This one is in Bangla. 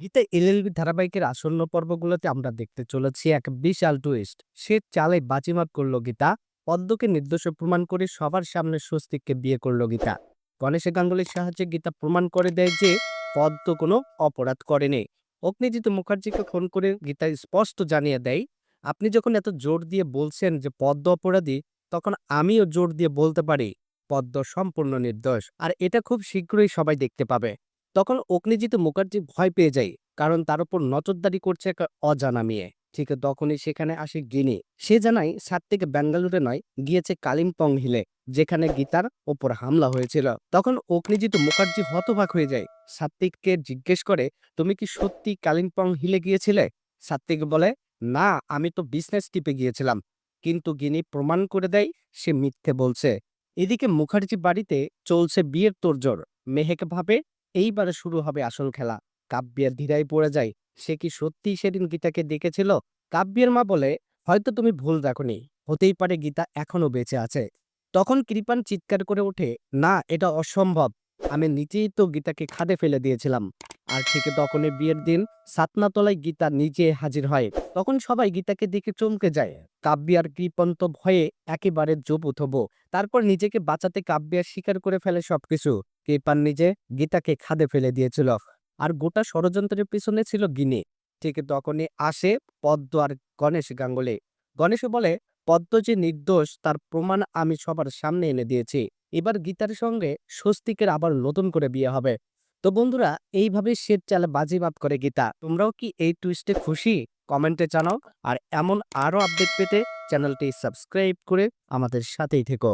গীতা এলএলবি ধারাবাহিকের আসন্ন পর্বগুলোতে আমরা দেখতে চলেছি এক বিশাল টুইস্ট সে চালে বাজিমাত করল গীতা, পদ্মকে নির্দোষ প্রমাণ করে সবার সামনে স্বস্তিককে বিয়ে করল গীতা। গণেশ গাঙ্গুলির সাহায্যে গীতা প্রমাণ করে দেয় যে পদ্ম কোনো অপরাধ করেনি। অগ্নিজিৎ মুখার্জিকে ফোন করে গীতা স্পষ্ট জানিয়ে দেয়, আপনি যখন এত জোর দিয়ে বলছেন যে পদ্ম অপরাধী, তখন আমিও জোর দিয়ে বলতে পারি। পদ্ম সম্পূর্ণ নির্দোষ। আর এটা খুব শীঘ্রই সবাই দেখতে পাবে। তখন অগ্নিজিৎ মুখার্জি ভয় পেয়ে যায়, কারণ তার উপর নজরদারি করছে এক অজানা মেয়ে। ঠিক তখনই সেখানে আসে গিনি। সে জানায়, সাত থেকে ব্যাঙ্গালুরে নয়, গিয়েছে কালিম্পং হিলে, যেখানে গীতার ওপর হামলা হয়েছিল। তখন অগ্নিজিৎ মুখার্জি হতবাক হয়ে যায়। সাত্বিককে জিজ্ঞেস করে, তুমি কি সত্যি কালিম্পং হিলে গিয়েছিলে? সাত্বিক বলে, না, আমি তো বিজনেস টিপে গিয়েছিলাম। কিন্তু গিনি প্রমাণ করে দেয়, সে মিথ্যে বলছে। এদিকে মুখার্জি বাড়িতে চলছে বিয়ের তোড়জোড়। মেহেক ভাবে এইবারে শুরু হবে আসল খেলা। কাব্যের ধীরায় পড়ে যায়, সে কি সত্যি সেদিন গীতাকে দেখেছিল? কাব্যের মা বলে, হয়তো তুমি ভুল দেখনি, হতেই পারে গীতা এখনও বেঁচে আছে। তখন কৃপান চিৎকার করে ওঠে, না, এটা অসম্ভব। আমি নিজেই তো গীতাকে খাদে ফেলে দিয়েছিলাম। আর ঠিক তখনই বিয়ের দিন সাতনাতলায় গীতা নিজে হাজির হয়। তখন সবাই গীতাকে দেখে চমকে যায়। কাব্য আর তো ভয়ে একেবারে জোপ উঠব তারপর নিজেকে বাঁচাতে কাব্য স্বীকার করে ফেলে সবকিছু। কৃপান নিজে? গীতাকে খাদে ফেলে দিয়েছিল। আর গোটা ষড়যন্ত্রের পিছনে ছিল গিনি। ঠিক তখনই আসে পদ্ম আর গণেশ গাঙ্গুলি। গণেশ বলে, পদ্ম যে নির্দোষ, তার প্রমাণ আমি সবার সামনে এনে দিয়েছি। এবার গীতার সঙ্গে স্বস্তিকের আবার নতুন করে বিয়ে হবে। তো বন্ধুরা, এইভাবে শের চালে বাজিমাত করে গীতা। তোমরাও কি এই টুইস্টে খুশি? কমেন্টে জানাও। আর এমন আরও আপডেট পেতে চ্যানেলটি সাবস্ক্রাইব করে আমাদের সাথেই থেকো।